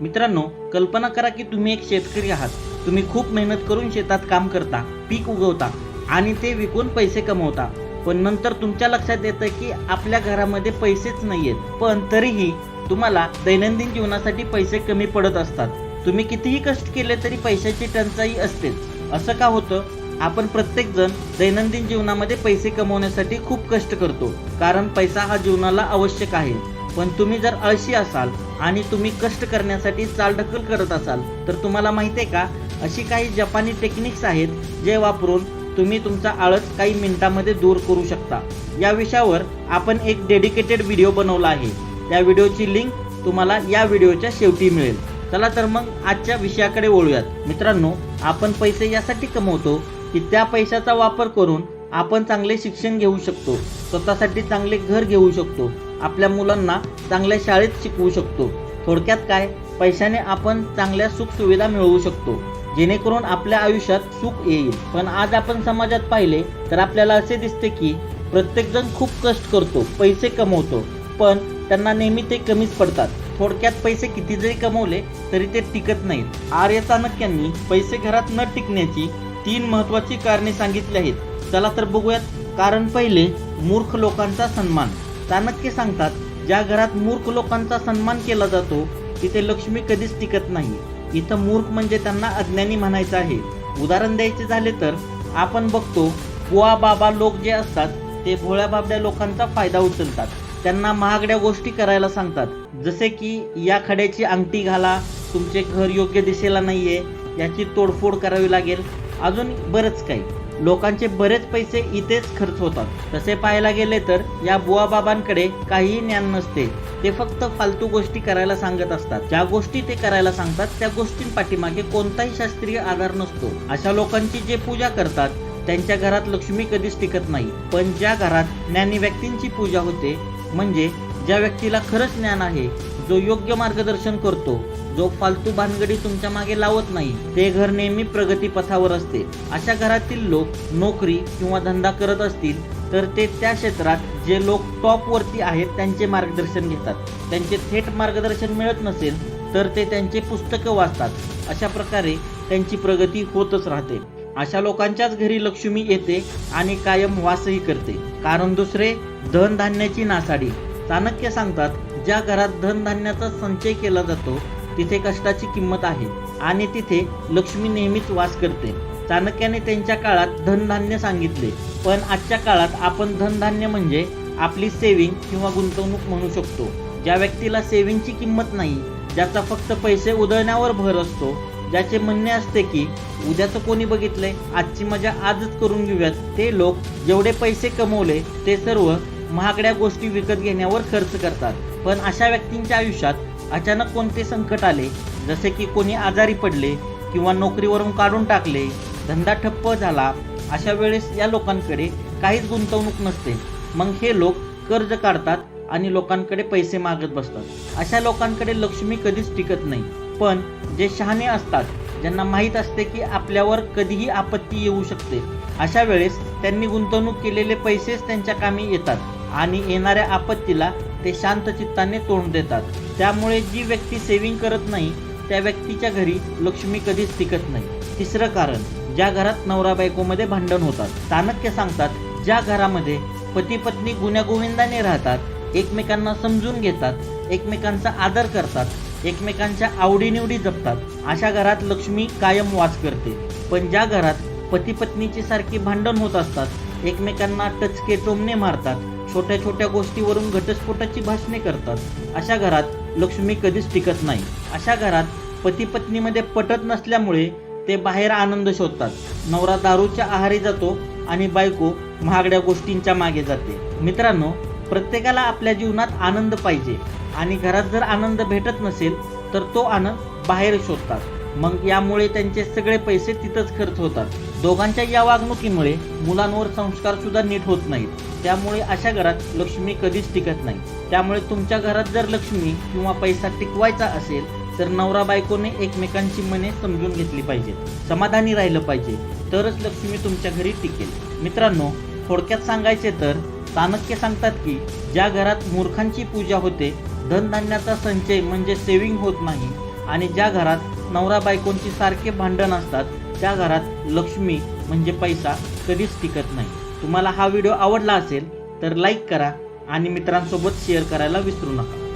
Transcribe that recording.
मित्रांनो कल्पना करा की तुम्ही एक शेतकरी आहात. तुम्ही खूप मेहनत करून शेतात काम करता पीक उगवता आणि ते विकून पैसे कमवता. पण नंतर तुमच्या लक्षात येतं की आपल्या घरामध्ये पैसेच नाहीयेत. पण तरीही तुम्हाला दैनंदिन जीवनासाठी पैसे कमी पडत असतात. तुम्ही कितीही कष्ट केले तरी पैशाची टंचाई असतेच. असं का होतं? आपण प्रत्येक जण दैनंदिन जीवनामध्ये पैसे कमवण्यासाठी खूप कष्ट करतो. कारण पैसा हा जीवनाला आवश्यक आहे. पण तुम्ही जर आळशी असाल आणि तुम्ही कष्ट करण्यासाठी चालढकल करत असाल तर तुम्हाला माहिती आहे का अशी काही जपानी टेक्निक्स आहेत जे वापरून तुम्ही तुमचा आळस काही मिनिटांमध्ये दूर करू शकता. या विषयावर आपण एक डेडिकेटेड व्हिडिओ बनवला आहे. त्या व्हिडिओची लिंक तुम्हाला या व्हिडिओच्या शेवटी मिळेल. चला तर मग आजच्या विषयाकडे वळूयात. मित्रांनो आपण पैसे यासाठी कमवतो की त्या पैशाचा वापर करून आपण चांगले शिक्षण घेऊ शकतो. स्वतःसाठी चांगले घर घेऊ शकतो. आपल्या मुलांना चांगल्या शाळेत शिकवू शकतो. थोडक्यात काय? पैशाने आपण चांगल्या सुख सुविधा मिळवू शकतो. जेणेकरून आपल्या आयुष्यात सुख येईल. पण आज आपण समाजात पाहिले तर आपल्याला असे दिसते की प्रत्येकजण खूप कष्ट करतो पैसे कमवतो. पण त्यांना नेहमी ते कमीच पडतात. थोडक्यात पैसे किती जरी कमवले तरी ते टिकत नाहीत. आर्य चाणक्यांनी पैसे घरात न टिकण्याची तीन महत्वाची कारणे सांगितली आहेत. चला तर बघूयात. कारण पहिले मूर्ख लोकांचा सन्मान. चाणक्य सांगतात ज्या घरात मूर्ख लोकांचा सन्मान केला जातो तिथे लक्ष्मी कधीच टिकत नाही. इथं मूर्ख म्हणजे त्यांना अज्ञानी म्हणायचं आहे. उदाहरण द्यायचे झाले तर आपण बघतो बुवा बाबा लोक जे असतात ते भोळ्या बाबड्या लोकांचा फायदा उचलतात. त्यांना महागड्या गोष्टी करायला सांगतात. जसे की या खड्याची अंगठी घाला तुमचे घर योग्य दिशेला नाहीये याची तोडफोड करावी लागेल. अजून बरंच काही. लोकांचे बरेच पैसे इथेच खर्च होतात. तसे पाहायला गेले तर या बुवा बाबांकडे काहीही ज्ञान नसते. ते फक्त फालतू गोष्टी करायला सांगत असतात. ज्या गोष्टी ते करायला सांगतात त्या गोष्टींपाठीमागे कोणताही शास्त्रीय आधार नसतो. अशा लोकांची जे पूजा करतात त्यांच्या घरात लक्ष्मी कधीच टिकत नाही. पण ज्या घरात ज्ञानी व्यक्तींची पूजा होते म्हणजे ज्या व्यक्तीला खरंच ज्ञान आहे जो योग्य मार्गदर्शन करतो जो फालतू भानगडी तुमच्या मागे लावत नाही ते घर नेहमी प्रगतीपथावर असते. अशा घरातील लोक नोकरी किंवा धंदा करत असतील तर ते त्या क्षेत्रात जे लोक टॉप वरती आहेत त्यांचे मार्गदर्शन घेतात. त्यांचे थेट मार्गदर्शन मिळत नसेल तर ते त्यांचे पुस्तकं वाचतात. अशा प्रकारे त्यांची प्रगती होतच राहते. अशा लोकांच्याच घरी लक्ष्मी येते आणि कायम वासही करते. कारण दुसरे धन धान्याची नासाडी. चाणक्य सांगतात ज्या घरात धनधान्याचा संचय केला जातो तिथे कष्टाची किंमत आहे आणि तिथे लक्ष्मी नेहमीच वास करते. चाणक्याने त्यांच्या काळात धनधान्य सांगितले पण आजच्या काळात आपण धनधान्य म्हणजे आपली सेविंग किंवा गुंतवणूक म्हणू शकतो. ज्या व्यक्तीला सेविंगची किंमत नाही ज्याचा फक्त पैसे उधळण्यावर भर असतो ज्याचे म्हणणे असते की उद्याचं कोणी बघितले आजची मजा आजच करून घेऊयात. ते लोक जेवढे पैसे कमवले ते सर्व महागड्या गोष्टी विकत घेण्यावर खर्च करतात. पण अशा व्यक्तींच्या आयुष्यात अचानक कोणते संकट आले? जसे की कोणी आजारी पडले किंवा नोकरीवरून काढून टाकले धंदा ठप्प झाला अशा वेळेस या लोकांकडे काहीच गुंतवणूक नसते. मग हे लोक कर्ज काढतात आणि लोकांकडे पैसे मागत बसतात. अशा लोकांकडे लक्ष्मी कधीच टिकत नाही. पण जे शहाणे असतात ज्यांना माहीत असते की आपल्यावर कधीही आपत्ती येऊ शकते अशा वेळेस त्यांनी गुंतवणूक केलेले पैसेच त्यांच्या कामी येतात आणि येणाऱ्या आपत्तीला ते शांत चित्ताने तोंड देतात. त्यामुळे जी व्यक्ती सेविंग करत नाही त्या व्यक्तीच्या घरी लक्ष्मी कधीच टिकत नाही. तिसरं कारण ज्या घरात नवरा बायकोमध्ये भांडण होतात. चाणक्य सांगतात ज्या घरामध्ये पती पत्नी गुण्यागोविंदाने राहतात एकमेकांना समजून घेतात एकमेकांचा आदर करतात एकमेकांच्या आवडीनिवडी जपतात अशा घरात लक्ष्मी कायम वास करते. पण ज्या घरात पती पत्नीची सारखी भांडण होत असतात एकमेकांना टचके टोमणे मारतात छोट्या छोट्या गोष्टीवरून घटस्फोटाची भाषणे करतात. अशा घरात लक्ष्मी कधीच टिकत नाही. अशा घरात पती पत्नीमध्ये पटत नसल्यामुळे ते बाहेर आनंद शोधतात. नवरा दारूच्या आहारी जातो आणि बायको महागड्या गोष्टींच्या मागे जाते. मित्रांनो प्रत्येकाला आपल्या जीवनात आनंद पाहिजे आणि घरात जर आनंद भेटत नसेल तर तो आनंद बाहेर शोधतात. मग यामुळे त्यांचे सगळे पैसे तिथंच खर्च होतात. दोघांच्या या वागणुकीमुळे मुलांवर संस्कार सुद्धा नीट होत नाहीत. त्यामुळे अशा घरात लक्ष्मी कधीच टिकत नाही. त्यामुळे तुमच्या घरात जर लक्ष्मी किंवा पैसा टिकवायचा असेल तर नवरा बायकोने एकमेकांची मने समजून घेतली पाहिजेत. समाधानी राहिलं पाहिजे. तरच लक्ष्मी तुमच्या घरी टिकेल. मित्रांनो थोडक्यात सांगायचे तर चाणक्य सांगतात की ज्या घरात मूर्खांची पूजा होते धनधान्याचा संचय म्हणजे सेविंग होत नाही आणि ज्या घरात नवरा बायकोंची सारखे भांडण असतात. त्या घरात लक्ष्मी म्हणजे पैसा कधीच टिकत नाही. तुम्हाला हा व्हिडिओ आवडला असेल तर लाईक करा आणि मित्रांसोबत शेअर करायला विसरू नका.